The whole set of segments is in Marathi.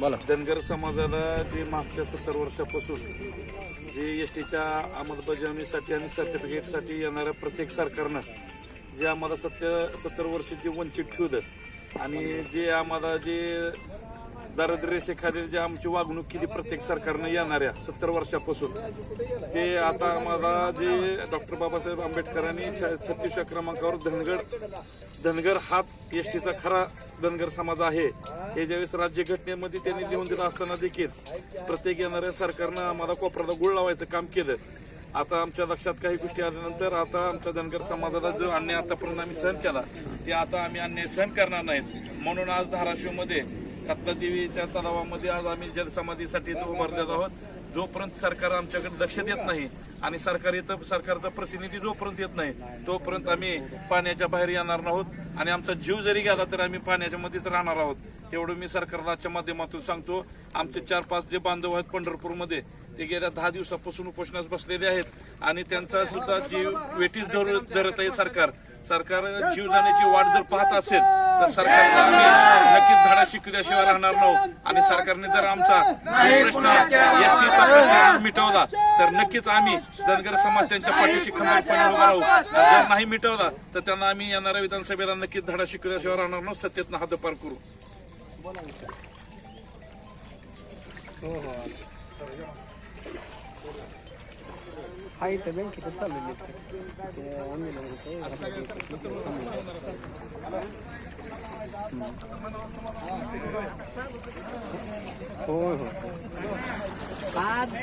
बोला. धनगर समाजाला जे मागच्या सत्तर वर्षापासून जे एस टीच्या अंमलबजावणीसाठी आणि सर्टिफिकेटसाठी येणाऱ्या प्रत्येक सरकारनं जे आम्हाला सत्य सत्तर वर्ष जे वंचित ठेवलं आणि जे आम्हाला जे दारिद्र्यरेषेखाली जे आमची वागणूक केली प्रत्येक सरकारनं येणाऱ्या सत्तर वर्षापासून ते आता आम्हाला जे डॉक्टर बाबासाहेब आंबेडकरांनी छत्तीसव्या क्रमांकावर धनगर धनगर हाच एस टीचा खरा धनगर समाज आहे. हे ज्यावेळेस राज्यघटनेमध्ये त्यांनी लिहून दिलं असताना देखील प्रत्येक येणाऱ्या सरकारनं आम्हाला कोपऱ्याला गुळ लावायचं काम केलं. आता आमच्या लक्षात काही गोष्टी आल्यानंतर आता आमच्या धनगर समाजाला जो अन्याय आतापर्यंत आम्ही सहन केला ते आता आम्ही अन्याय सहन करणार नाहीत. म्हणून आज धाराशिवमध्ये रत्नादेवीच्या तलावामध्ये आज आम्ही जलसमाधीसाठी इथं उभारलेलो आहोत. जोपर्यंत सरकार आमच्याकडे लक्ष देत नाही आणि सरकार इथं सरकारचा प्रतिनिधी जोपर्यंत येत नाही तोपर्यंत आम्ही पाण्याच्या बाहेर येणार नाहोत. आणि आमचा जीव जरी गेला तर आम्ही पाण्याच्या मध्येच राहणार आहोत. एवढं मी सरकारच्या माध्यमातून सांगतो. आमचे चार पाच जे बांधव आहेत पंढरपूरमध्ये ते गेल्या दहा दिवसापासून उपोषणास बसलेले आहेत. आणि त्यांचा सुद्धा जीव वेटीस धरत आहे सरकार. सरकार जीव जाण्याची वाट जर पाहत असेल तर सरकारला आम्ही नक्कीच धडा शिकल्याशिवाय राहणार नाहोत आणि सरकारने जर आमचा प्रश्न एसटीचा प्रश्न मिटवला तर नक्कीच आम्ही धनगर समाज त्यांच्या पाठीशी खंबीरपणे उभा राहू. जर नाही मिटवला तर त्यांना आम्ही येणाऱ्या विधानसभेला नक्कीच धडा शिकल्याशिवाय राहणार नव्हत. सत्तेतनं हद्दपार करू. हा इथं बँकेतच चाललेली ते आंदोलन होतं होय हो आज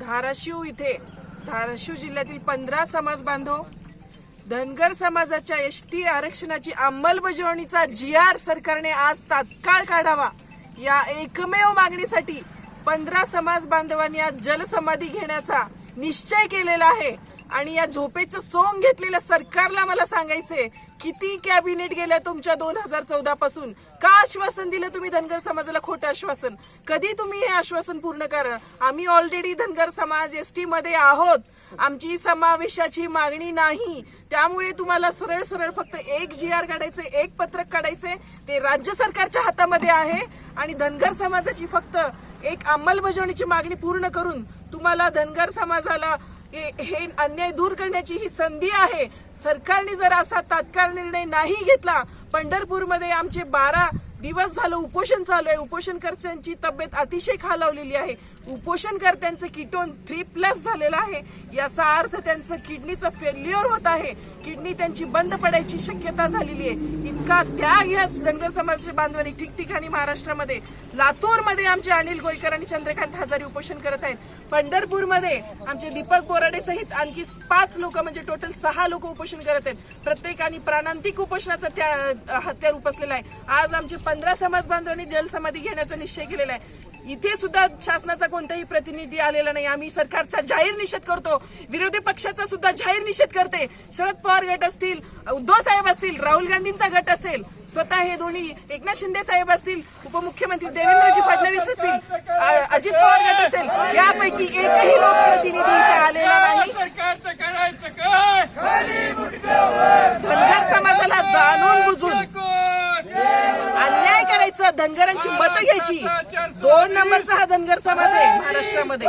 धाराशिव इथे धाराशिव जिल्ह्यातील पंधरा समाज बांधव धनगर समाजाच्या एस टी आरक्षणाची अंमलबजावणीचा जी आर सरकारने आज तात्काळ काढावा. या एकमेव मागणीसाठी पंधरा समाज बांधवांनी आज जलसमाधी घेण्याचा निश्चय केलेला आहे. आणि या झोपेचं सोंग घेतलेल्या सरकारला मला सांगायचंय किती कॅबिनेट गेल्या तुमच्या दोन हजार चौदा पासून? का आश्वासन दिलं तुम्ही धनगर समाजाला खोटं आश्वासन? कधी तुम्ही हे आश्वासन पूर्ण करा? आम्ही ऑलरेडी धनगर समाज एस टी मध्ये आहोत. आमची समावेशाची मागणी नाही. त्यामुळे तुम्हाला सरळ सरळ फक्त एक जी आर काढायचे एक पत्रक काढायचे ते राज्य सरकारच्या हातामध्ये आहे आणि धनगर समाजाची फक्त एक अंमलबजावणीची मागणी पूर्ण करून तुम्हाला धनगर समाजाला हे हे अन्याय दूर करण्याची ही संधी आहे. सरकारने जर असा तात्काळ निर्णय नाही घेतला पंढरपूरमध्ये आमचे बारा दिवस झालं उपोषण चालू आहे. उपोषणकर्त्यांची तब्येत अतिशय खालावलेली आहे. उपोषणकर्त्यांचं किटोन थ्री प्लस झालेलं आहे. याचा अर्थ त्यांचं किडनीचं फेल्युअर होत आहे. किडनी त्यांची बंद पडायची शक्यता झालेली आहे. इतका त्याग ह्याच धनगर समाजाच्या बांधवांनी ठिकठिकाणी महाराष्ट्रामध्ये. लातूरमध्ये आमचे अनिल गोयकर आणि चंद्रकांत हजारी उपोषण करत आहेत. पंढरपूरमध्ये आमचे दीपक बोराडे सहित आणखी पाच लोक म्हणजे टोटल सहा लोक उपोषण करत आहेत. प्रत्येकाने प्राणांतिक उपोषणाचा त्या हत्यार उपसलेला आहे. आज आमचे पंधरा समाज बांधवांनी जलसमाधी घेण्याचा निश्चय केलेला आहे. इथे सुद्धा शासनाचा कोणताही प्रतिनिधी आलेला नाही. आम्ही सरकारचा जाहीर निषेध करतो. विरोधी पक्षाचा सुद्धा जाहीर निषेध करते. शरद पवार गट असतील उद्धव साहेब असतील राहुल गांधींचा गट असेल स्वतः हे दोन्ही एकनाथ शिंदे साहेब असतील उपमुख्यमंत्री देवेंद्रजी फडणवीस असतील अजित पवार गट असेल यापैकी एकही लोकप्रतिनिधी इथे आलेला नाही सरकारचं करायचं काय धनगर समाजाला जाणून बुजून करायचं? धनगरांची मतं घ्यायची. दोन नंबरचा हा धनगर समाज आहे महाराष्ट्रामध्ये.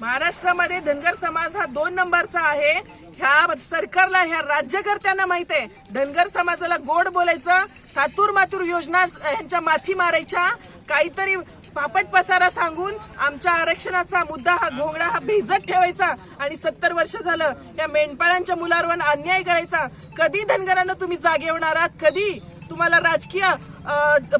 महाराष्ट्रामध्ये धनगर समाज हा दोन नंबरचा आहे. ह्या सरकारला ह्या राज्यकर्त्यांना माहीत आहे. धनगर समाजाला गोड बोलायचं. थातूर मातूर योजना ह्यांच्या माथी मारायच्या. काहीतरी पापट पसारा सांगून आमच्या आरक्षणाचा मुद्दा हा घोंगडा हा भिजत ठेवायचा आणि सत्तर वर्ष झालं त्या मेंढपाळांच्या मुलांवर अन्याय करायचा. कधी धनगरांना तुम्ही जागे होणार आहात? कधी? तुम्हाला राजकीय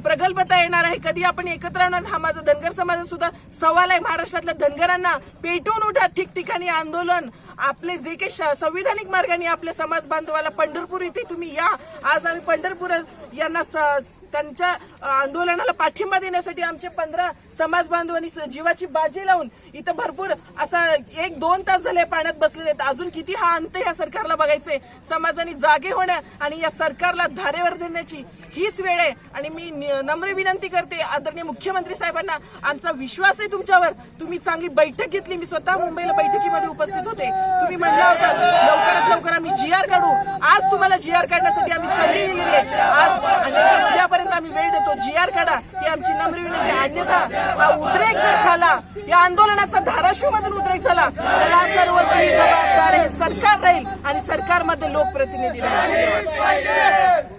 प्रगल्भता येणार आहे. कधी आपण एकत्र आणत हा माझा धनगर समाज सुद्धा सवाल आहे. महाराष्ट्रातल्या धनगरांना पेटवून उठा ठिकठिकाणी आंदोलन. आपले जे काही संविधानिक मार्गाने आपल्या समाज बांधवाला पंढरपूर इथे तुम्ही या. आज आम्ही पंढरपूर यांना स- त्यांच्या आंदोलनाला पाठिंबा देण्यासाठी आमचे पंधरा समाज बांधवांनी स- जीवाची बाजी लावून इथं भरपूर असा एक दोन तास झाले पाण्यात बसलेले आहेत. अजून किती हा अंत या सरकारला बघायचंय. समाजाने जागे होण्या आणि या सरकारला धारेवर देण्याची हीच वेळ आहे. आणि मी नम्र विनंती करते आदरणीय मुख्यमंत्री साहेबांना आमचा विश्वास आहे तुमच्यावर. तुम्ही चांगली बैठक घेतली मी स्वतः मुंबईला बैठकीमध्ये उपस्थित होते. तुम्ही म्हणला होता लवकरात लवकर आम्ही जी आर काढू. आज तुम्हाला जी आर काढण्यासाठी आम्ही संधी दिलेली आहे. आज उद्यापर्यंत आम्ही वेळ देतो. जी आर काढा. ही आमची नम्र विनंती अन्यथा हा उद्रेक जर झाला या आंदोलनाचा धाराशिव मधून उद्रेक झाला त्याला सर्वस्वी जबाबदार हे सरकार राहील आणि सरकारमध्ये लोकप्रतिनिधी राहील.